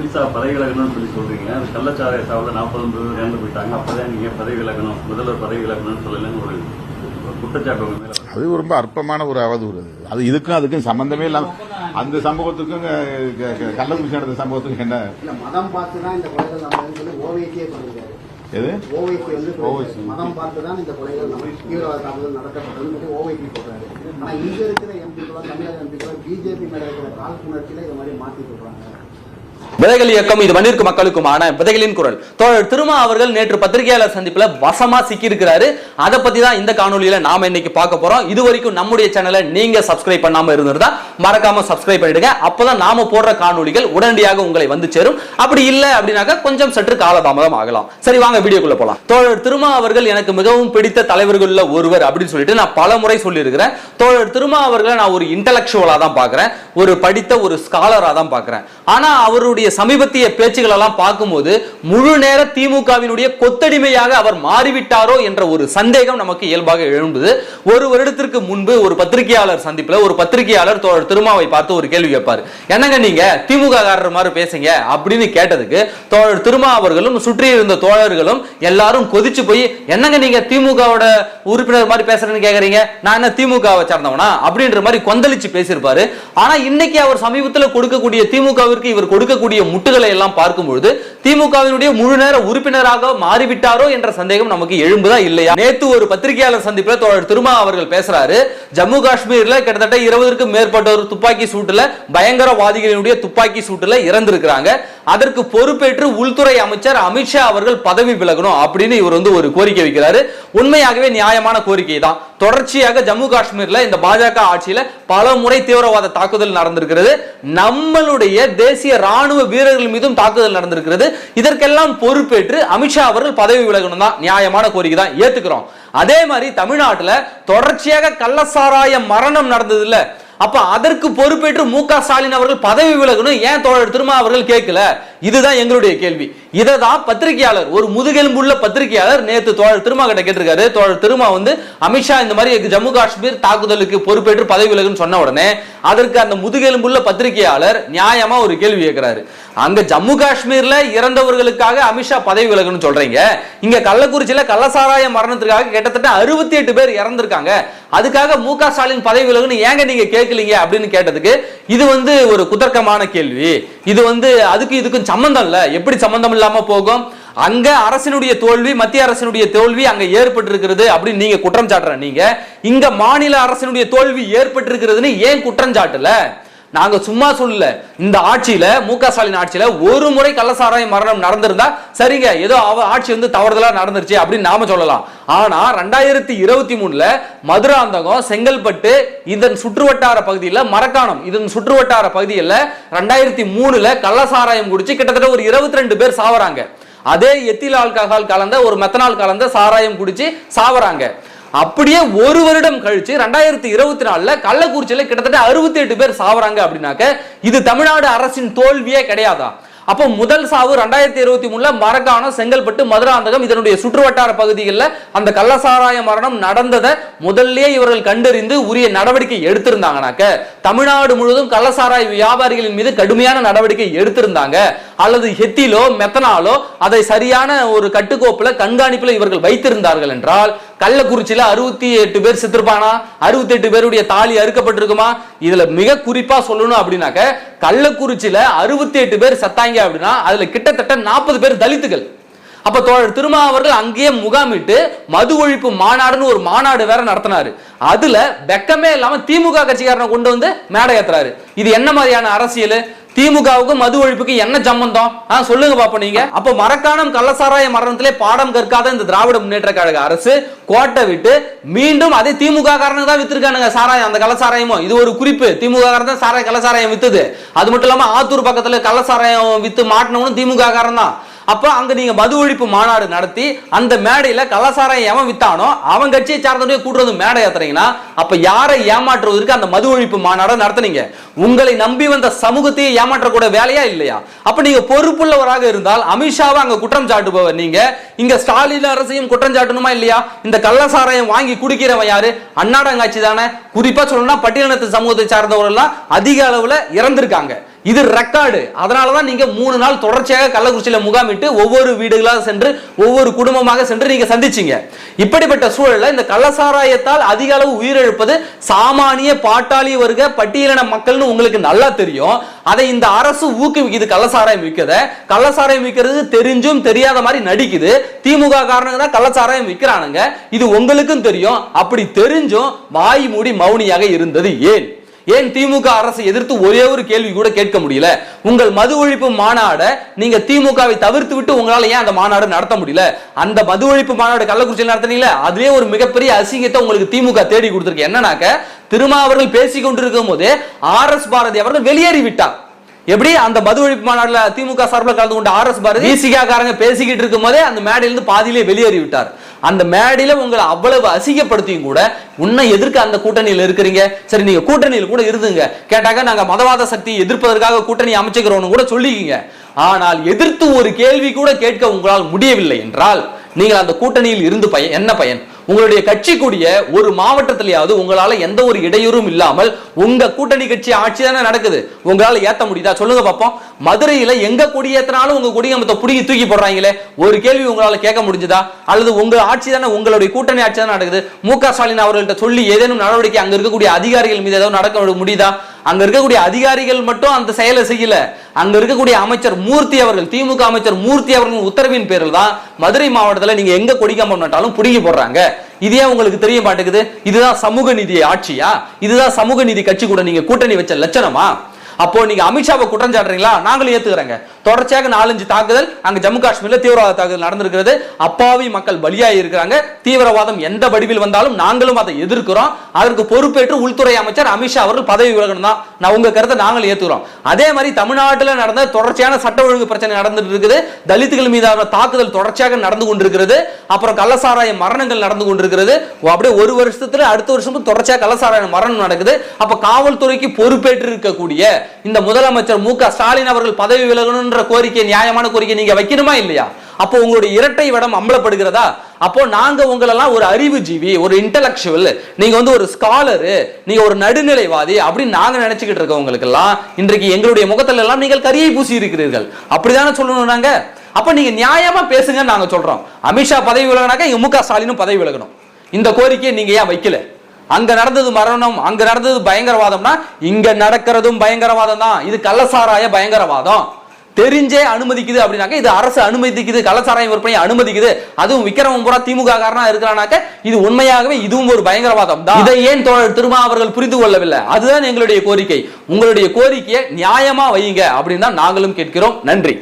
அமித்ஷா பதவி விலகணும்னு சொல்லி சொல்றீங்க. அது கள்ளச்சாராய சாவில் நாற்பது பேர் இறந்து போயிட்டாங்க. அப்பதான் நீங்க பதவி விலகணும் முதல்வர் பதவி விலகணும்னு சொல்லலன்னு ஒரு குற்றச்சாட்டு அது ரொம்ப அற்பமான ஒரு அவதூறு அது. அது இதுக்கும் அதுக்கும் சம்பந்தமே இல்லாம அந்த சம்பவத்துக்கும் கள்ளக்குறிச்சி நடந்த சம்பவத்துக்கும் என்ன? இல்ல மதம் பார்த்து தான் இந்த கொலைகள் நம்ம சொல்லி ஓவைக்கே சொல்லிருக்காரு எது? ஓவைக்கு வந்து OYC. சொல்லிருக்காரு. மதம் பார்த்து தான் இந்த கொலைகள் நம்ம தீவிரவாத தாக்குதல் நடத்தப்பட்டதுன்னு சொல்லி ஓவைக்கு சொல்றாரு. ஆனா இங்க இருக்கிற எம்பிக்களோ தமிழக எம்பிக்களோ பிஜேபி மேல இருக்கிற காழ்ப்புணர்ச்சியில இது மாதிரி மாத்தி சொல்றாங்க. விதைகள் இயக்கம் இது மண்ணிற்கு மக்களுக்குமான விதைகளின் குரல். தோழர் திருமா அவர்கள் நேற்று பத்திரிகையாளர் சந்திப்பில் வசமா சிக்கியிருக்கிறாரு. அதை பத்தி தான் இந்த காணொலியில நாம இன்னைக்கு பார்க்க போறோம். இது வரைக்கும் நம்முடைய சேனலை நீங்க சப்ஸ்கிரைப் பண்ணாம இருந்திருந்தா மறக்காம சப்ஸ்கிரைப் பண்ணிடுங்க. அப்பதான் நாம போடுற காணொலிகள் உடனடியாக உங்களை வந்து சேரும். அப்படி இல்ல அப்படின்னாக்க கொஞ்சம் சற்று காலதாமதம் ஆகலாம். சரி வாங்க வீடியோக்குள்ள போலாம். தோழர் திருமா அவர்கள் எனக்கு மிகவும் பிடித்த தலைவர்கள்ல ஒருவர் அப்படின்னு சொல்லிட்டு நான் பல முறை சொல்லியிருக்கிறேன். தோழர் திருமா அவர்களை நான் ஒரு இன்டலெக்சுவலா தான் பாக்குறேன் ஒரு படித்த ஒரு ஸ்காலரா தான் பாக்குறேன் ஆனா அவருடைய சமீபத்திய பேச்சுகள் எல்லாம் பார்க்கும்போது முழு நேர திமுகவினுடைய கொத்தடிமையாக அவர் மாறிவிட்டாரோ என்ற ஒரு சந்தேகம் நமக்கு இயல்பாக எழும்புது. ஒரு வருடத்திற்கு முன்பு ஒரு பத்திரிகையாளர் சந்திப்பில் ஒரு பத்திரிகையாளர் தோழர் திருமாவை பார்த்து ஒரு கேள்வி கேட்பார். என்னங்க நீங்க? திமுக காரர் மாதிரி பேசுங்க அப்படின்னு கேட்டதுக்கு தோழர் திருமா அவர்களும் சுற்றி இருந்த தோழர்களும் எல்லாரும் கொதிச்சு போய் என்னங்க நீங்க திமுகவோட உறுப்பினர் மாதிரி பேசுறேன்னு கேக்குறீங்க? நான் என்ன திமுகவை சார்ந்தவனா? அப்படின்ற மாதிரி கொந்தளிச்சு பேசியிருப்பாரு. ஆனா இன்னைக்கு அவர் சமீபத்தில் கொடுக்கக்கூடிய திமுகவிற்கு இவர் கொடுக்க இருக்கக்கூடிய முட்டுகளை எல்லாம் பார்க்கும்பொழுது திமுகவினுடைய முழு நேர உறுப்பினராக மாறிவிட்டாரோ என்ற சந்தேகம் நமக்கு எழும்புதா இல்லையா? நேத்து ஒரு பத்திரிகையாளர் சந்திப்பில் தோழர் திருமா அவர்கள் பேசுறாரு. ஜம்மு காஷ்மீர்ல கிட்டத்தட்ட இருபதற்கும் மேற்பட்டோர் துப்பாக்கி சூட்டுல பயங்கரவாதிகளினுடைய துப்பாக்கி சூட்டுல இறந்திருக்கிறாங்க. அதற்கு பொறுப்பேற்று உள்துறை அமைச்சர் அமித்ஷா அவர்கள் பதவி விலகணும் அப்படின்னு இவர் வந்து ஒரு கோரிக்கை வைக்கிறாரு. உண்மையாகவே நியாயமான கோரிக்கை தான். தொடர்ச்சியாக ஜம்மு காஷ்மீர்ல இந்த பாஜக ஆட்சியில பல முறை தீவிரவாத தாக்குதல் நடந்திருக்கிறது. நம்மளுடைய தேசிய ராணுவ வீரர்கள் மீதும் தாக்குதல் நடந்திருக்கிறது. இதற்கெல்லாம் பொறுப்பேற்று அமித்ஷா அவர்கள் பதவி விலகணும் தான். நியாயமான கோரிக்கை தான். ஏத்துக்கிறோம். அதே மாதிரி தமிழ்நாட்டுல தொடர்ச்சியாக கள்ளசாராய மரணம் நடந்தது இல்ல அப்ப அதற்கு பொறுப்பேற்று மு க ஸ்டாலின் அவர்கள் பதவி விலகணும். ஏன் தோழர் திருமா அவர்கள் கேட்கல? இதுதான் எங்களுடைய கேள்வி. இதை தான் பத்திரிகையாளர் ஒரு முதுகெலும்புள்ள பத்திரிகையாளர் நேற்று தோழர் திருமா கிட்ட கேட்டிருக்காரு. தோழர் திருமா வந்து அமித்ஷா இந்த மாதிரி ஜம்மு காஷ்மீர் தாக்குதலுக்கு பொறுப்பேற்று பதவி விலகுன்னு சொன்ன உடனே அதற்கு அந்த முதுகெலும்புள்ள பத்திரிகையாளர் நியாயமா ஒரு கேள்வி கேட்கிறாரு. அங்க ஜம்மு காஷ்மீர்ல இறந்தவர்களுக்காக அமித்ஷா பதவி விலகுன்னு சொல்றீங்க. இங்க கள்ளக்குறிச்சியில கள்ளசாராய மரணத்திற்காக கிட்டத்தட்ட அறுபத்தி எட்டு பேர் இறந்திருக்காங்க. அதுக்காக மு க ஸ்டாலின் பதவி விலகுன்னு ஏங்க நீங்க கேட்கலீங்க அப்படின்னு கேட்டதுக்கு இது வந்து ஒரு குதர்க்கமான கேள்வி. இது வந்து அதுக்கு இதுக்கும் சம்பந்தம் இல்ல. எப்படி சம்பந்தம் இல்லாம போகும்? அங்க அரசினுடைய தோல்வி மத்திய அரசினுடைய தோல்வி அங்க ஏற்பட்டிருக்கிறது அப்படின்னு நீங்க குற்றம் சாட்டுற நீங்க. இங்க மாநில அரசினுடைய தோல்வி ஏற்பட்டிருக்கிறதுன்னு ஏன் குற்றம் சாட்டல? நாங்க சும்மா சொல்லல. இந்த ஆட்சியில மு க ஸ்டாலின் ஆட்சியில ஒரு முறை கள்ளசாராய மரணம் நடந்திருந்தா சரிங்க ஏதோ அவ ஆட்சி வந்து தவறுதலா நடந்துருச்சு அப்படின்னு நாம சொல்லலாம். ஆனா ரெண்டாயிரத்தி இருபத்தி மூணுல மதுராந்தகம் செங்கல்பட்டு இதன் சுற்றுவட்டார பகுதியில் மரக்காணம் இதன் சுற்றுவட்டார பகுதியில் ரெண்டாயிரத்தி மூணுல கள்ளசாராயம் குடிச்சு கிட்டத்தட்ட ஒரு இருபத்தி ரெண்டு பேர் சாவறாங்க. அதே எத்தில் ஆல்கஹால் கலந்த ஒரு மெத்தனால் கலந்த சாராயம் குடிச்சு சாவறாங்க. அப்படியே ஒரு வருடம் கழிச்சு ரெண்டாயிரத்தி இருபத்தி நாலுல கள்ளக்குறிச்சியில கிட்டத்தட்ட அறுபத்தி எட்டு பேர் சாவறாங்க அப்படின்னாக்க இது தமிழ்நாடு அரசின் தோல்வியே கிடையாதா? அப்போ முதல் சாவு ரெண்டாயிரத்தி இருபத்தி மூணுல மரக்காணம் செங்கல்பட்டு மதுராந்தகம் இதனுடைய சுற்றுவட்டார பகுதிகளில் அந்த கள்ளசாராய மரணம் நடந்ததை முதல்லயே இவர்கள் கண்டறிந்து உரிய நடவடிக்கை எடுத்திருந்தாங்கனாக்க தமிழ்நாடு முழுவதும் கள்ளசாராய வியாபாரிகளின் மீது கடுமையான நடவடிக்கை எடுத்திருந்தாங்க. அல்லது ஹெத்திலோ மெத்தனாலோ அதை சரியான ஒரு கட்டுக்கோப்பில் கண்காணிப்பில் இவர்கள் வைத்திருந்தார்கள் என்றால் கள்ளக்குறிச்சியில் அறுபத்தி எட்டு பேர் செத்துருப்பானா? அறுபத்தி எட்டு பேருடைய தாலி அறுக்கப்பட்டிருக்குமா? இதுல மிக குறிப்பா சொல்லணும் அப்படின்னாக்க கள்ளக்குறிச்சியில அறுபத்தி எட்டு பேர் செத்தாங்க அப்படின்னா அதுல கிட்டத்தட்ட நாற்பது பேர் தலித்துகள். அப்ப தோழர் திருமா அவர்கள் அங்கேயே முகாமிட்டு மது ஒழிப்பு மாநாடுன்னு ஒரு மாநாடு வேற நடத்தினாரு. அதுல வெக்கமே இல்லாம திமுக கட்சிக்காரனை கொண்டு வந்து மேடை ஏத்துறாரு. இது என்ன மாதிரியான அரசியல்? திமுகவுக்கும் மது ஒழிப்புக்கு என்ன சம்பந்தம்? ஆ, சொல்லுங்க பாப்போம் நீங்க. அப்ப மரக்காணம் கள்ளசாராய மரணத்திலே பாடம் கற்காத இந்த திராவிட முன்னேற்ற கழக அரசு கோட்டை விட்டு மீண்டும் அதே திமுக காரணம் தான் வித்திருக்கானுங்க சாராயம் அந்த கள்ளசாராயமும் இது ஒரு குறிப்பு. திமுக காரணம் தான் சாராய கள்ளசாராயம் வித்துது. அது மட்டும் இல்லாம ஆத்தூர் பக்கத்துல கள்ளசாராயம் வித்து மாட்டினவனும் திமுக காரணம் தான். அப்ப அங்க நீங்க மது ஒழிப்பு மாநாடு நடத்தி அந்த மேடையில கலாசாரம் எவன் வித்தானோ அவன் கட்சியை சார்ந்தவங்க கூட்டுறது மேடை ஏத்துறீங்கன்னா அப்ப யாரை ஏமாற்றுவதற்கு அந்த மது ஒழிப்பு மாநாடு நடத்துனீங்க? உங்களை நம்பி வந்த சமூகத்தையே ஏமாற்றக்கூட வேலையா இல்லையா? அப்ப நீங்க பொறுப்புள்ளவராக இருந்தால் அமித்ஷாவை அங்க குற்றம் சாட்டுபவர் நீங்க. இங்க ஸ்டாலின் அரசையும் குற்றம் சாட்டணுமா இல்லையா? இந்த கள்ளசாராயம் வாங்கி குடிக்கிறவன் யாரு? அன்னாடங்காட்சி தானே. குறிப்பா சொல்லணும்னா பட்டியலினத்து சமூகத்தை சார்ந்தவர்கள் எல்லாம் அதிக அளவுல இறந்திருக்காங்க. இது ரெக்கார்டு அதனாலதான் நீங்க மூணு நாள் தொடர்ச்சியாக கள்ளக்குறிச்சியில முகாமிட்டு ஒவ்வொரு வீடுகளாக சென்று ஒவ்வொரு குடும்பமாக சென்று நீங்க சந்திச்சீங்க. இப்படிப்பட்ட சூழல்ல இந்த கள்ளசாராயத்தால் அதிக அளவு உயிரிழப்பு எழுப்பது சாமானிய பாட்டாளி வர்க்க பட்டியலின மக்கள்னு உங்களுக்கு நல்லா தெரியும். அதை இந்த அரசு ஊக்குவிக்குது கள்ளசாராயம் விற்கத கள்ளசாராயம் விற்கிறது தெரிஞ்சும் தெரியாத மாதிரி நடிக்குது. திமுக காரணங்க தான் கள்ளச்சாராயம் விற்கிறானுங்க. இது உங்களுக்கும் தெரியும். அப்படி தெரிஞ்சும் வாய் மூடி மௌனியாக இருந்தது ஏன்? ஏன் திமுக அரசை எதிர்த்து ஒரே ஒரு கேள்வி கூட கேட்க முடியல? உங்கள் மது ஒழிப்பு மாநாட நீங்க திமுகவை தவிர்த்து விட்டு உங்களால ஏன் அந்த மாநாடு நடத்த முடியல? அந்த மது ஒழிப்பு மாநாடு கள்ளக்குறிச்சியில் நடத்தினீங்களே அதுலேயே ஒரு மிகப்பெரிய அசிங்கத்தை உங்களுக்கு திமுக தேடி கொடுத்திருக்கு. என்னன்னாக்க திருமாவர்கள் பேசிக் கொண்டிருக்கும் போதே ஆர் எஸ் பாரதி அவர்கள் வெளியேறி விட்டார் எப்படி அந்த மது ஒழிப்பு மாநாட்டில் திமுக சார்பில் கலந்து கொண்ட ஆர் எஸ் பாரதி? விசிகா பேசிக்கிட்டு இருக்கும் போதே அந்த மேடையிலிருந்து பாதியிலே வெளியேறி விட்டார் அந்த மேடையில உங்களை அவ்வளவு அசிங்கப்படுத்தியும் கூட உன்னை எதிர்க்க அந்த கூட்டணியில் இருக்கிறீங்க. சரி நீங்க கூட்டணியில் கூட இருந்துங்க. கேட்டாக்க நாங்க மதவாத சக்தியை எதிர்ப்பதற்காக கூட்டணி அமைச்சுக்கிறோம்னு கூட சொல்லிக்கிங்க. ஆனால் எதிர்த்து ஒரு கேள்வி கூட கேட்க உங்களால் முடியவில்லை என்றால் நீங்கள் அந்த கூட்டணியில் இருந்து பயன் என்ன பயன்? உங்களுடைய கட்சி கூடிய ஒரு மாவட்டத்திலேயாவது உங்களால எந்த ஒரு இடையூறும் இல்லாமல் உங்க கூட்டணி கட்சி ஆட்சி தானே நடக்குது. உங்களால ஏத்த முடியுதா? சொல்லுங்க பாப்போம். மதுரையில எங்க கொடியேத்தினாலும் உங்க கொடியமத்தை புடுங்கி தூக்கி போடுறாங்களே? ஒரு கேள்வி உங்களால கேட்க முடிஞ்சதா? அல்லது உங்க ஆட்சி தானே உங்களுடைய கூட்டணி ஆட்சி தானே நடக்குது? மு க ஸ்டாலின் அவர்கள்ட்ட சொல்லி ஏதேனும் நடவடிக்கை அங்க இருக்கக்கூடிய அதிகாரிகள் மீது ஏதாவது நடக்க முடியுதா? அங்க இருக்கக்கூடிய அதிகாரிகள் மட்டும் அந்த செயலை செய்யல. அங்க இருக்கக்கூடிய அமைச்சர் மூர்த்தி அவர்கள் திமுக அமைச்சர் மூர்த்தி அவர்கள் உத்தரவின் பேரில் தான் மதுரை மாவட்டத்துல நீங்க எங்க கொடிக்காம நட்டாலும் புடுங்கி போடுறாங்க. இதே உங்களுக்கு தெரிய மாட்டேங்குது? இதுதான் சமூக நீதி ஆட்சியா? இதுதான் சமூக நீதி கட்சி கூட நீங்க கூட்டணி வச்ச லட்சணமா? அப்போ நீங்க அமித்ஷாவை குற்றம் சாட்டுறீங்களா? நாங்களும் ஏத்துக்கிறோங்க. தொடர்ச்சியாக நாலஞ்சு தாக்குதல் அங்க ஜம்மு காஷ்மீர்ல தீவிரவாத தாக்குதல் நடந்திருக்கிறது. அப்பாவி மக்கள் பலியாகி இருக்கிறாங்க. தீவிரவாதம் எந்த வடிவில் வந்தாலும் நாங்களும் அதை எதிர்க்கிறோம். அதற்கு பொறுப்பேற்று உள்துறை அமைச்சர் அமித்ஷா அவர்கள் பதவி விலகணும் தான். நான் உங்க கருத்தை நாங்களும் ஏத்துக்கிறோம். அதே மாதிரி தமிழ்நாட்டில் நடந்த தொடர்ச்சியான சட்ட ஒழுங்கு பிரச்சனை நடந்துட்டு இருக்குது. தலித்துகள் மீதான தாக்குதல் தொடர்ச்சியாக நடந்து கொண்டிருக்கிறது. அப்புறம் கள்ளசாராய மரணங்கள் நடந்து கொண்டிருக்கிறது. அப்படியே ஒரு வருஷத்துல அடுத்த வருஷமும் தொடர்ச்சியாக கள்ளசாராய மரணம் நடக்குது. அப்ப காவல்துறைக்கு பொறுப்பேற்று இருக்கக்கூடிய இந்த முதலமைச்சர் மு க ஸ்டாலின் அவர்கள் பதவி விலகணும்ன்ற கோரிக்கை நியாயமான கோரிக்கை நீங்க வைக்கணுமா இல்லையா? அப்போ உங்களுடைய இரட்டை வடம் அம்பலப்படுகிறதா? அப்போ நாங்க உங்களெல்லாம் ஒரு அறிவுஜீவி ஒரு இன்டலெக்சுவல் நீங்க வந்து ஒரு ஸ்காலரு நீங்க ஒரு நடுநிலைவாதி அப்படின்னு நாங்க நினைச்சுக்கிட்டு இருக்கவங்களுக்கு எல்லாம் இன்றைக்கு எங்களுடைய முகத்துல எல்லாம் நீங்கள் கரியை பூசி இருக்கிறீர்கள். அப்படிதானே சொல்லணும் நாங்க? அப்ப நீங்க நியாயமா பேசுங்கன்னு நாங்க சொல்றோம். அமித்ஷா பதவி விலகினாக்க இங்க மு க ஸ்டாலினும் பதவி விலகணும். இந்த கோரிக்கையை நீங்க ஏன் வைக்கல? அங்க நடந்தது மரணம் அங்க நடந்தது பயங்கரவாதம்னா இங்க நடக்கிறதும் பயங்கரவாதம் தான் இது கள்ளசாராய பயங்கரவாதம். தெரிஞ்சே அனுமதிக்குது அப்படின்னாக்க இது அரசு அனுமதிக்குது கள்ளசாராயம் விற்பனை அனுமதிக்குது. அதுவும் விக்ரமம் பூரா திமுக காரனா இருக்கிறானாக்க இது உண்மையாகவே இதுவும் ஒரு பயங்கரவாதம் தான் இதை ஏன் தோழர் திருமா அவர்கள் புரிந்து கொள்ளவில்லை? அதுதான் எங்களுடைய கோரிக்கை. உங்களுடைய கோரிக்கையை நியாயமா வையுங்க அப்படின்னு தான் நாங்களும் கேட்கிறோம். நன்றி.